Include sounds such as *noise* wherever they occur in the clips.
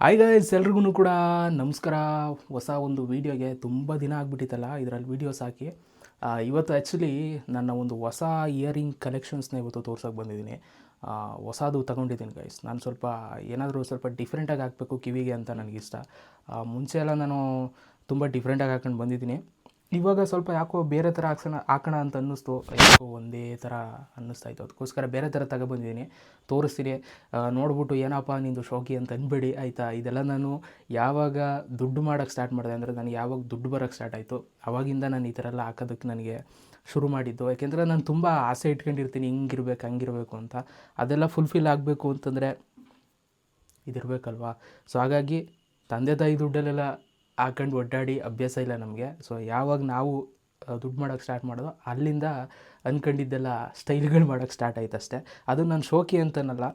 Hi guys ಎಲ್ರಿಗೂ ಕೂಡ ನಮಸ್ಕಾರ. ಹೊಸ ಒಂದು ವೀಡಿಯೋಗೆ ತುಂಬ ದಿನ ಆಗಿಬಿಟ್ಟಿತ್ತಲ್ಲ, ಇದರಲ್ಲಿ ವೀಡಿಯೋಸ್ ಹಾಕಿ. ಇವತ್ತು ಆ್ಯಕ್ಚುಲಿ ನನ್ನ ಒಂದು ಹೊಸ ಇಯರಿಂಗ್ ಕಲೆಕ್ಷನ್ಸ್ನ ಇವತ್ತು ತೋರ್ಸೋಕೆ ಬಂದಿದ್ದೀನಿ. ಹೊಸದು ತಗೊಂಡಿದ್ದೀನಿ ಗೈಸ್ ನಾನು ಸ್ವಲ್ಪ ಏನಾದರೂ ಸ್ವಲ್ಪ ಡಿಫ್ರೆಂಟಾಗಿ ಹಾಕಬೇಕು ಕಿವಿಗೆ ಅಂತ ನನಗಿಷ್ಟ. ಮುಂಚೆ ಎಲ್ಲ ನಾನು ತುಂಬ ಡಿಫ್ರೆಂಟಾಗಿ ಹಾಕೊಂಡು ಬಂದಿದ್ದೀನಿ. ಇವಾಗ ಸ್ವಲ್ಪ ಯಾಕೋ ಬೇರೆ ಥರ ಹಾಕ್ಸೋಣ, ಹಾಕೋಣ ಅಂತ ಅನ್ನಿಸ್ತು. ಯಾಕೋ ಒಂದೇ ಥರ ಅನ್ನಿಸ್ತಾ ಇತ್ತು. ಅದಕ್ಕೋಸ್ಕರ ಬೇರೆ ಥರ ತಗೊಬಂದಿದ್ದೀನಿ ತೋರಿಸ್ತೀನಿ. ನೋಡ್ಬಿಟ್ಟು ಏನಪ್ಪ ನಿಂದು ಶೋಕಿ ಅಂತ ಅನ್ಬೇಡಿ. ಆಯಿತಾ? ಇದೆಲ್ಲ ನಾನು ಯಾವಾಗ ದುಡ್ಡು ಮಾಡೋಕ್ಕೆ ಸ್ಟಾರ್ಟ್ ಮಾಡಿದೆ ಅಂದರೆ ನನಗೆ ಯಾವಾಗ ದುಡ್ಡು ಬರೋಕ್ಕೆ ಸ್ಟಾರ್ಟ್ ಆಯಿತು. ಅವಾಗಿಂದ ನಾನು ಈ ಥರ ಎಲ್ಲ ಹಾಕೋದಕ್ಕೆ ನನಗೆ ಶುರು ಮಾಡಿದ್ದು. ಯಾಕೆಂದರೆ ನಾನು ತುಂಬ ಆಸೆ ಇಟ್ಕೊಂಡಿರ್ತೀನಿ, ಹಿಂಗಿರ್ಬೇಕು, ಹಂಗಿರಬೇಕು ಅಂತ. ಅದೆಲ್ಲ ಫುಲ್ಫಿಲ್ ಆಗಬೇಕು ಅಂತಂದರೆ ಇದಿರಬೇಕಲ್ವಾ? ಸೊ ಹಾಗಾಗಿ ತಂದೆ ತಾಯಿ ದುಡ್ಡಲ್ಲೆಲ್ಲ ಹಾಕೊಂಡು ಒಡ್ಡಾಡಿ ಅಭ್ಯಾಸ ಇಲ್ಲ ನಮಗೆ. ಸೊ ಯಾವಾಗ ನಾವು ದುಡ್ಡು ಮಾಡೋಕ್ಕೆ ಸ್ಟಾರ್ಟ್ ಮಾಡೋದು ಅಲ್ಲಿಂದ ಅಂದ್ಕೊಂಡಿದ್ದೆಲ್ಲ ಸ್ಟೈಲ್ಗಳು ಮಾಡೋಕೆ ಸ್ಟಾರ್ಟ್ ಆಯ್ತು ಅಷ್ಟೇ. ಅದು ನಾನು ಶೋಕಿ ಅಂತನಲ್ಲ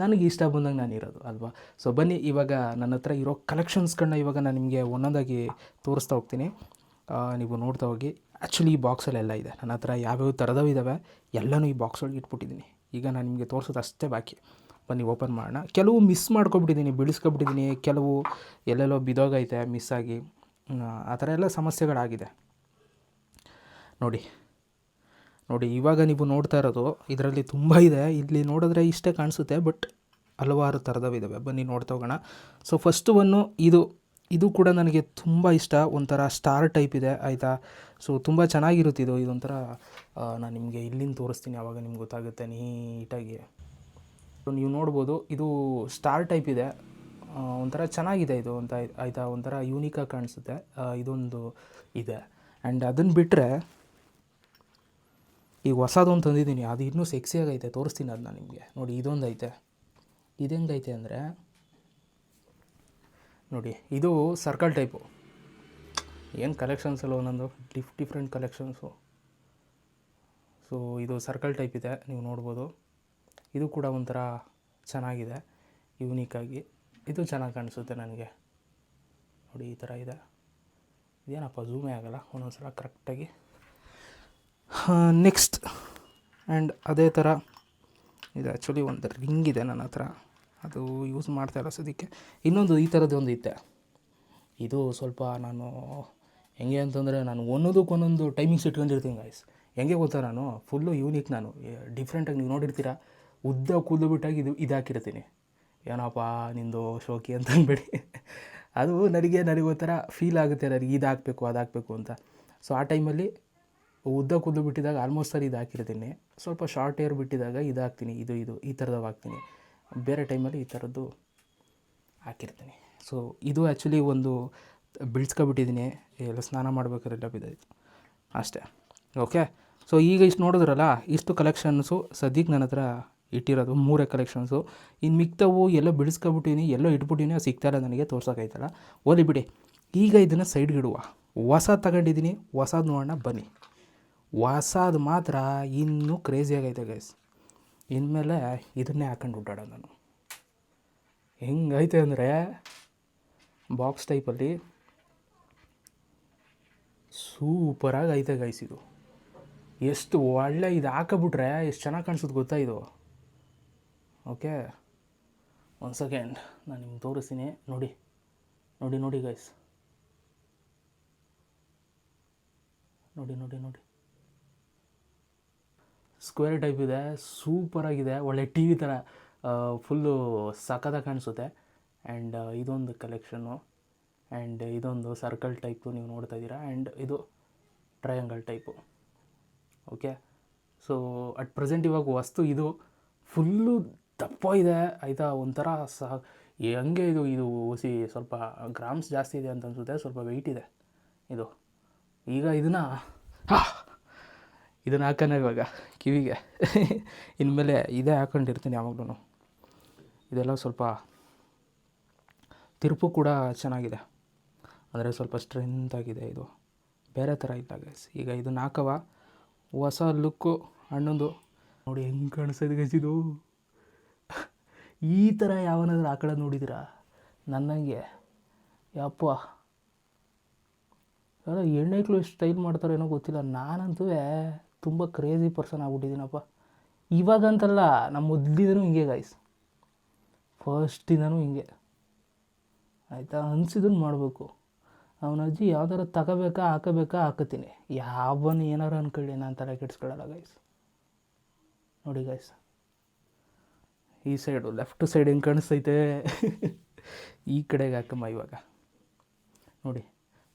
ನನಗೆ ಇಷ್ಟ ಬಂದಂಗೆ ನಾನು ಇರೋದು ಅಲ್ವಾ? ಸೊ ಬನ್ನಿ, ಇವಾಗ ನನ್ನ ಹತ್ರ ಇರೋ ಕಲೆಕ್ಷನ್ಸ್ಗಳನ್ನ ಇವಾಗ ನಾನು ನಿಮಗೆ ಒಂದೊಂದಾಗಿ ತೋರಿಸ್ತಾ ಹೋಗ್ತೀನಿ. ನೀವು ನೋಡ್ತಾ ಹೋಗಿ. ಆ್ಯಕ್ಚುಲಿ ಈ ಬಾಕ್ಸಲ್ಲೆಲ್ಲ ಇದೆ. ನನ್ನ ಹತ್ರ ಯಾವ್ಯಾವ ಥರದವು ಇದ್ದಾವೆ ಎಲ್ಲನೂ ಈ ಬಾಕ್ಸ್ ಒಳಗೆ ಇಟ್ಬಿಟ್ಟಿದ್ದೀನಿ ಈಗ ನಾನು ನಿಮಗೆ ತೋರಿಸೋದು ಅಷ್ಟೇ ಬಾಕಿ. ಬನ್ನಿ ಓಪನ್ ಮಾಡೋಣ. ಕೆಲವು ಮಿಸ್ ಮಾಡ್ಕೊಬಿಟ್ಟಿದ್ದೀನಿ ಬಿಡಿಸ್ಕೊಬಿಟ್ಟಿದ್ದೀನಿ ಕೆಲವು ಎಲ್ಲೆಲ್ಲೋ ಬಿದೋಗೈತೆ ಮಿಸ್ ಆಗಿ. ಆ ಥರ ಎಲ್ಲ ಸಮಸ್ಯೆಗಳಾಗಿದೆ. ನೋಡಿ ನೋಡಿ, ಇವಾಗ ನೀವು ನೋಡ್ತಾ ಇರೋದು, ಇದರಲ್ಲಿ ತುಂಬ ಇದೆ. ಇಲ್ಲಿ ನೋಡಿದ್ರೆ ಇಷ್ಟೇ ಕಾಣಿಸುತ್ತೆ, ಬಟ್ ಹಲವಾರು ಥರದವಿದ್ದಾವೆ ಬನ್ನಿ, ನೋಡ್ತಾ ಹೋಗೋಣ. ಸೊ ಫಸ್ಟ್ ಒನ್ನು ಇದು. ಇದು ಕೂಡ ನನಗೆ ತುಂಬ ಇಷ್ಟ. ಒಂಥರ ಸ್ಟಾರ್ ಟೈಪ್ ಇದೆ, ಆಯಿತಾ? ಸೊ ತುಂಬ ಚೆನ್ನಾಗಿರುತ್ತೆ ಇದು. ಇದೊಂಥರ ನಾನು ನಿಮಗೆ ಇಲ್ಲಿಂದ ತೋರಿಸ್ತೀನಿ. ಆವಾಗ ನಿಮ್ಗೆ ಗೊತ್ತಾಗುತ್ತೆ, ನೀಟಾಗಿ. ಸೊ ನೀವು ನೋಡ್ಬೋದು ಇದು ಸ್ಟಾರ್ ಟೈಪ್ ಇದೆ. ಒಂಥರ ಚೆನ್ನಾಗಿದೆ ಇದು ಅಂತ ಆಯಿತಾ? ಒಂಥರ ಯೂನಿಕಾಗಿ ಕಾಣಿಸುತ್ತೆ. ಇದೊಂದು ಇದೆ. ಆ್ಯಂಡ್ ಅದನ್ನು ಬಿಟ್ಟರೆ ಈಗ ಹೊಸದೊಂದು ತಂದಿದ್ದೀನಿ. ಅದು ಇನ್ನೂ ಸೆಕ್ಸಿಯಾಗೈತೆ ತೋರಿಸ್ತೀನಿ ಅದನ್ನ ನಿಮಗೆ. ನೋಡಿ ಇದೊಂದು ಐತೆ ಇದು ಹೆಂಗೈತೆ ಅಂದರೆ, ನೋಡಿ, ಇದು ಸರ್ಕಲ್ ಟೈಪು ಏನು ಕಲೆಕ್ಷನ್ಸ್ ಅಲ್ಲ ಒಂದೊಂದು ಡಿಫ್ ಡಿಫ್ರೆಂಟ್ ಕಲೆಕ್ಷನ್ಸು ಸೊ ಇದು ಸರ್ಕಲ್ ಟೈಪ್ ಇದೆ. ನೀವು ನೋಡ್ಬೋದು. ಇದು ಕೂಡ ಒಂಥರ ಚೆನ್ನಾಗಿದೆ ಯೂನಿಕಾಗಿ ಇದು ಚೆನ್ನಾಗಿ ಕಾಣಿಸುತ್ತೆ ನನಗೆ. ನೋಡಿ, ಈ ಥರ ಇದೆ. ಇದೇನಪ್ಪ ಝೂಮೇ ಆಗಲ್ಲ ಒಂದೊಂದು ಸಲ ಕರೆಕ್ಟಾಗಿ ನೆಕ್ಸ್ಟ್ ಆ್ಯಂಡ್ ಅದೇ ಥರ, ಇದು ಆ್ಯಕ್ಚುಲಿ ಒಂದು ರಿಂಗ್ ಇದೆ ನನ್ನ ಹತ್ರ. ಅದು ಯೂಸ್ ಮಾಡ್ತಾ ಇಲ್ಲ ಸದ್ಯಕ್ಕೆ. ಇನ್ನೊಂದು ಈ ಥರದ್ದು ಒಂದು ಇತ್ತೆ. ಇದು ಸ್ವಲ್ಪ ನಾನು ಹೆಂಗೆ ಅಂತಂದರೆ ನಾನು ಒಂದೊಂದಕ್ಕೆ ಒಂದೊಂದು ಟೈಮಿಂಗ್ಸ್ ಇಟ್ಕೊಂಡಿರ್ತೀನಿ ಗಾಯ್ಸ್ ಹೆಂಗೆ ಗೊತ್ತಾ ನಾನು? ಫುಲ್ಲು ಯೂನಿಕ್ ನಾನು. ಡಿಫ್ರೆಂಟಾಗಿ ನೀವು ನೋಡಿರ್ತೀರ? ಉದ್ದ ಕೂದಲು ಬಿಟ್ಟಾಗಿ ಇದು ಇದು ಏನಪ್ಪ ನಿಂದು ಶೋಕಿ ಅಂತ ಅಂದ್ಬೇಡಿ ಅದು ನನಗೆ ನನಗೆ ಒಂಥರ ಫೀಲ್ ಆಗುತ್ತೆ ನನಗೆ ಇದು ಹಾಕಬೇಕು ಅದು ಹಾಕಬೇಕು ಅಂತ. ಸೊ ಆ ಟೈಮಲ್ಲಿ ಉದ್ದ ಕೂದಲು ಬಿಟ್ಟಿದಾಗ ಆಲ್ಮೋಸ್ಟ್ ಸರಿ ಇದು ಹಾಕಿರ್ತೀನಿ ಸ್ವಲ್ಪ ಶಾರ್ಟ್ ಏರ್ ಬಿಟ್ಟಿದಾಗ ಇದು ಹಾಕ್ತೀನಿ ಇದು ಇದು, ಈ ಥರದವು ಹಾಕ್ತೀನಿ ಬೇರೆ ಟೈಮಲ್ಲಿ ಈ ಥರದ್ದು ಹಾಕಿರ್ತೀನಿ. ಸೊ ಇದು ಆ್ಯಕ್ಚುಲಿ ಒಂದು ಬಿಡ್ಸ್ಕೊಬಿಟ್ಟಿದ್ದೀನಿ ಎಲ್ಲ ಸ್ನಾನ ಮಾಡ್ಬೇಕಾದ್ರೆ ಬಿದ್ದಾಯಿತು. ಅಷ್ಟೇ. ಓಕೆ ಸೊ ಈಗ ಇಷ್ಟು ನೋಡಿದ್ರಲ್ಲ, ಇಷ್ಟು ಕಲೆಕ್ಷನ್ಸು ಸದ್ಯಕ್ಕೆ ನನ್ನ ಹತ್ರ ಇಟ್ಟಿರೋದು, ಮೂರೇ ಕಲೆಕ್ಷನ್ಸು ಇನ್ನು ಮಿಕ್ತವು ಎಲ್ಲೋ ಬಿಡಿಸ್ಕೊಬಿಟ್ಟಿನಿ, ಎಲ್ಲೋ ಇಟ್ಬಿಟ್ಟಿನಿ, ಅದು ಸಿಗ್ತಾ ಇಲ್ಲ ನನಗೆ ತೋರ್ಸೋಕ್ಕಾಯ್ತಲ್ಲ ಓಲಿ ಬಿಡಿ, ಈಗ ಇದನ್ನು ಸೈಡ್ಗಿಡುವ ಹೊಸ ತಗೊಂಡಿದ್ದೀನಿ ಹೊಸದು ನೋಡೋಣ, ಬನ್ನಿ. ಹೊಸದು ಮಾತ್ರ ಇನ್ನೂ ಕ್ರೇಜಿ ಆಗೈತೆ ಗೈಸ್ ಇನ್ಮೇಲೆ ಇದನ್ನೇ ಹಾಕೊಂಡು ಓಡಾಡೋದು ನಾನು. ಹೆಂಗೈತೆ ಅಂದರೆ ಬಾಕ್ಸ್ ಟೈಪಲ್ಲಿ ಸೂಪರಾಗಿ ಐತೆ ಗೈಸ್ ಇದು. ಎಷ್ಟು ಒಳ್ಳೆ ಇದು ಹಾಕಬಿಟ್ರೆ, ಎಷ್ಟು ಚೆನ್ನಾಗಿ ಕಾಣಿಸುತ್ತೆ ಗೊತ್ತಾ ಇದು? ಓಕೆ ಒಂದು ಸೆಕೆಂಡ್ ನಾನು ನಿಮ್ಗೆ ತೋರಿಸ್ತೀನಿ. ನೋಡಿ. ನೋಡಿ ನೋಡಿ ಗೈಸ್ ನೋಡಿ ನೋಡಿ ನೋಡಿ. ಸ್ಕ್ವೇರ್ ಟೈಪ್ ಇದೆ. ಸೂಪರಾಗಿದೆ ಒಳ್ಳೆ ಟಿ ವಿ ಥರ ಫುಲ್ಲು ಸಖತ್ತಾಗಿ ಕಾಣಿಸುತ್ತೆ. ಆ್ಯಂಡ್ ಇದೊಂದು ಕಲೆಕ್ಷನ್ನು ಆ್ಯಂಡ್ ಇದೊಂದು ಸರ್ಕಲ್ ಟೈಪು ನೀವು ನೋಡ್ತಾ ಇದ್ದೀರಾ. ಆ್ಯಂಡ್ ಇದು triangle type okay so at present ಇವಾಗ ವಸ್ತು ಇದು ಫುಲ್ಲು ದಪ್ಪ ಇದೆ ಆಯಿತಾ? ಒಂಥರ ಸಹ ಹಂಗೆ ಇದು ಇದು ಸಿ ಸ್ವಲ್ಪ ಗ್ರಾಮ್ಸ್ ಜಾಸ್ತಿ ಇದೆ ಅಂತ ಅನ್ಸುತ್ತೆ, ಸ್ವಲ್ಪ ವೆಯ್ಟ್ ಇದೆ ಇದು. ಈಗ ಇದನ್ನು ಇದನ್ನು ಹಾಕೋಣ ಇವಾಗ, ಕಿವಿಗೆ. ಇನ್ಮೇಲೆ ಇದೇ ಹಾಕೊಂಡಿರ್ತೀನಿ ಯಾವಾಗಲೂ ಇದೆಲ್ಲ ಸ್ವಲ್ಪ ತಿರುಪು ಕೂಡ ಚೆನ್ನಾಗಿದೆ. ಅಂದರೆ ಸ್ವಲ್ಪ ಸ್ಟ್ರೆಂತ್ ಆಗಿದೆ ಇದು. ಬೇರೆ ಥರ ಇಲ್ಲ ಗೈಸ್ ಈಗ ಇದನ್ನು ಹಾಕವ. ಹೊಸ ಲುಕ್ಕು ಹಣ್ಣೊಂದು. ನೋಡಿ ಹೆಂಗೆ ಕಾಣಿಸ್ತದೆ ಗೈಸ್ ಇದು. ಈ ಥರ ಯಾವನಾದ್ರೂ ಆಕಳ ನೋಡಿದಿರಾ ನನ್ನಂಗೆ. ಯಪ್ಪ. ಯಾರೋ ಹೆಣ್ಣೈಕ್ಳು ಎಷ್ಟು ಸ್ಟೈಲ್ ಮಾಡ್ತಾರೋ ಏನೋ ಗೊತ್ತಿಲ್ಲ. ನಾನಂತೂ ತುಂಬ ಕ್ರೇಜಿ ಪರ್ಸನ್ ಆಗ್ಬಿಟ್ಟಿದ್ದೀನಪ್ಪ. ಇವಾಗಂತಲ್ಲ, ನಮ್ಮ ಮೊದಲಿಂದನೂ ಹಿಂಗೆ ಗಾಯ್ಸ್ ಫಸ್ಟಿಂದನೂ ಹಿಂಗೆ. ಆಯಿತಾ? ಅನ್ಸಿದ್ದನ್ನು ಮಾಡಬೇಕು. ಅವನ ಅಜ್ಜಿ ಯಾವ್ದಾರು ತಗೋಬೇಕಾ, ಹಾಕಬೇಕಾ ಹಾಕತ್ತೀನಿ ಯಾವನು ಏನಾರು ಅನ್ಕೊಳ್ಳಿ, ನಾನು ತಲೆ ಕೆಡಿಸ್ಕೊಳ್ಳಲ್ಲ ಗೈಸ್ ನೋಡಿ ಗೈಸ್ ಈ ಸೈಡು ಲೆಫ್ಟ್ ಸೈಡ್ ಹೆಂಗೆ ಕಾಣಿಸ್ತೈತೆ? ಈ ಕಡೆಗೆ ಹಾಕಮ್ಮ ಇವಾಗ. ನೋಡಿ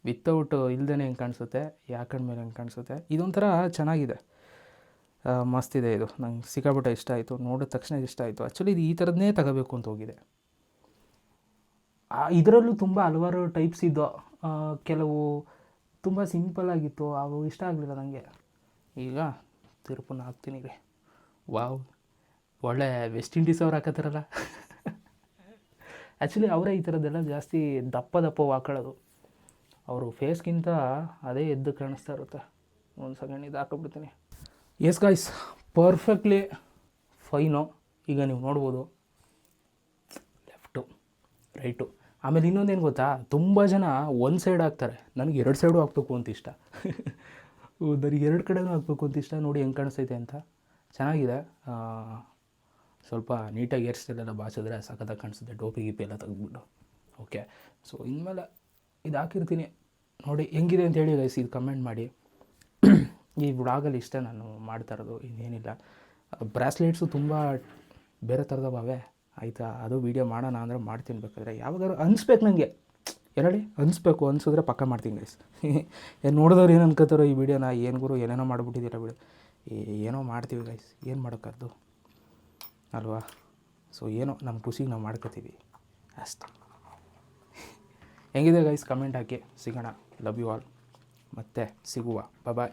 ವಿತೌಟ್ ಇಲ್ದೇ ಹೆಂಗೆ ಕಾಣಿಸುತ್ತೆ, ಯಾಕಂಡ ಮೇಲೆ ಹೆಂಗೆ ಕಾಣಿಸುತ್ತೆ? ಇದೊಂಥರ ಚೆನ್ನಾಗಿದೆ. ಮಸ್ತಿದೆ ಇದು ನಂಗೆ ಸಿಕ್ಕಾಪಟ್ಟೆ ಇಷ್ಟ ಆಯಿತು. ನೋಡಿದ ತಕ್ಷಣ ಇಷ್ಟ ಆಯಿತು. ಆ್ಯಕ್ಚುಲಿ ಇದು ಈ ಥರದ್ದೇ ತಗೋಬೇಕು ಅಂತ ಹೋಗಿದೆ. ಇದರಲ್ಲೂ ತುಂಬ ಹಲವಾರು ಟೈಪ್ಸ್ ಇದ್ದೋ ಕೆಲವು ತುಂಬ ಸಿಂಪಲ್ ಆಗಿತ್ತು. ಅವು ಇಷ್ಟ ಆಗಲಿಲ್ಲ ನನಗೆ ಈಗ ತಿರುಪನ್ನ ಹಾಕ್ತೀನಿ ರೀ ವಾವ್. ಒಳ್ಳೆ ವೆಸ್ಟ್ ಇಂಡೀಸ್ ಅವ್ರು ಹಾಕತ್ತಾರಲ್ಲ. ಆ್ಯಕ್ಚುಲಿ ಅವರೇ ಈ ಥರದ್ದೆಲ್ಲ ಜಾಸ್ತಿ ದಪ್ಪ ದಪ್ಪ ಹಾಕೊಳ್ಳೋದು ಅವರು ಫೇಸ್ಗಿಂತ ಅದೇ ಎದ್ದು ಕಾಣಿಸ್ತಾ ಇರುತ್ತೆ. ಒಂದು ಸೆಕೆಂಡ್ ಇದು ಹಾಕೊಬಿಡ್ತೀನಿ ಎಸ್ ಗಾಯ್ಸ್ ಪರ್ಫೆಕ್ಟ್ಲಿ ಫೈನು ಈಗ ನೀವು ನೋಡ್ಬೋದು. ಲೆಫ್ಟು ರೈಟು ಆಮೇಲೆ ಇನ್ನೊಂದೇನು ಗೊತ್ತಾ? ತುಂಬ ಜನ ಒಂದು ಸೈಡ್ ಹಾಕ್ತಾರೆ. ನನಗೆ ಎರಡು ಸೈಡು ಹಾಕ್ಬೇಕು ಅಂತ ಇಷ್ಟ. *laughs* ನನಗೆ ಎರಡು ಕಡೆನೂ ಹಾಕ್ಬೇಕು ಅಂತ ಇಷ್ಟ. ನೋಡಿ ಹೆಂಗೆ ಕಾಣಿಸ್ತೈತೆ ಅಂತ. ಚೆನ್ನಾಗಿದೆ. ಸ್ವಲ್ಪ ನೀಟಾಗಿ ಹೇರ್ ಸ್ಟೈಲೆಲ್ಲ ಬಾಚಿದ್ರೆ ಸಖತ್ತಾಗಿ ಕಾಣಿಸುತ್ತೆ, ಟೋಪಿ ಗೀಪಿ ಎಲ್ಲ ತೆಗೆದ್ಬಿಟ್ಟು. ಓಕೆ ಸೊ ಇನ್ಮೇಲೆ ಇದು ಹಾಕಿರ್ತೀನಿ. ನೋಡಿ, ಹೆಂಗಿದೆ ಅಂತ ಹೇಳಿ ಗೈಸ್ ಇದು ಕಮೆಂಟ್ ಮಾಡಿ. ಈ ವ್ಲಾಗಲ್ಲಿ ಇಷ್ಟ ನಾನು ಮಾಡ್ತಾ ಇರೋದು, ಇನ್ನೇನಿಲ್ಲ. ಬ್ರಾಸ್ಲೆಟ್ಸು ತುಂಬ ಬೇರೆ ಥರದವೇ ಆಯಿತಾ? ಅದು ವೀಡಿಯೋ ಮಾಡೋಣ ಅಂದರೆ ಮಾಡ್ತೀನಿ ಬೇಕಾದ್ರೆ. ಯಾವಾಗಾದ್ರು ಅನಿಸ್ಬೇಕು ನನಗೆ ಹೇಳಿ ಅನಿಸ್ಬೇಕು. ಅನಿಸಿದ್ರೆ ಪಕ್ಕ ಮಾಡ್ತೀನಿ ಗೈಸ್ *laughs* ಏನು ನೋಡಿದವ್ರು ಏನು ಅನ್ಕೋತಾರೋ ಈ ವಿಡಿಯೋನ ಏನು ಗುರು? ಏನೇನೋ ಮಾಡಿಬಿಟ್ಟಿದ್ದೀರ ಬಿಡು. ಏನೋ ಮಾಡ್ತೀವಿ ಗೈಸ್ ಏನು ಮಾಡೋಕ್ಕದ್ದು ಅಲ್ವಾ? ಸೊ ಏನೋ ನಮ್ಮ ಖುಷಿಗೆ ನಾವು ಮಾಡ್ಕೋತೀವಿ. ಅಷ್ಟೆ. ಹೆಂಗಿದೆ ಗೈಸ್ ಕಮೆಂಟ್ ಹಾಕಿ. ಸಿಗೋಣ. ಲವ್ ಯು ಆಲ್ ಮತ್ತೆ ಸಿಗುವ. ಬಾಯ್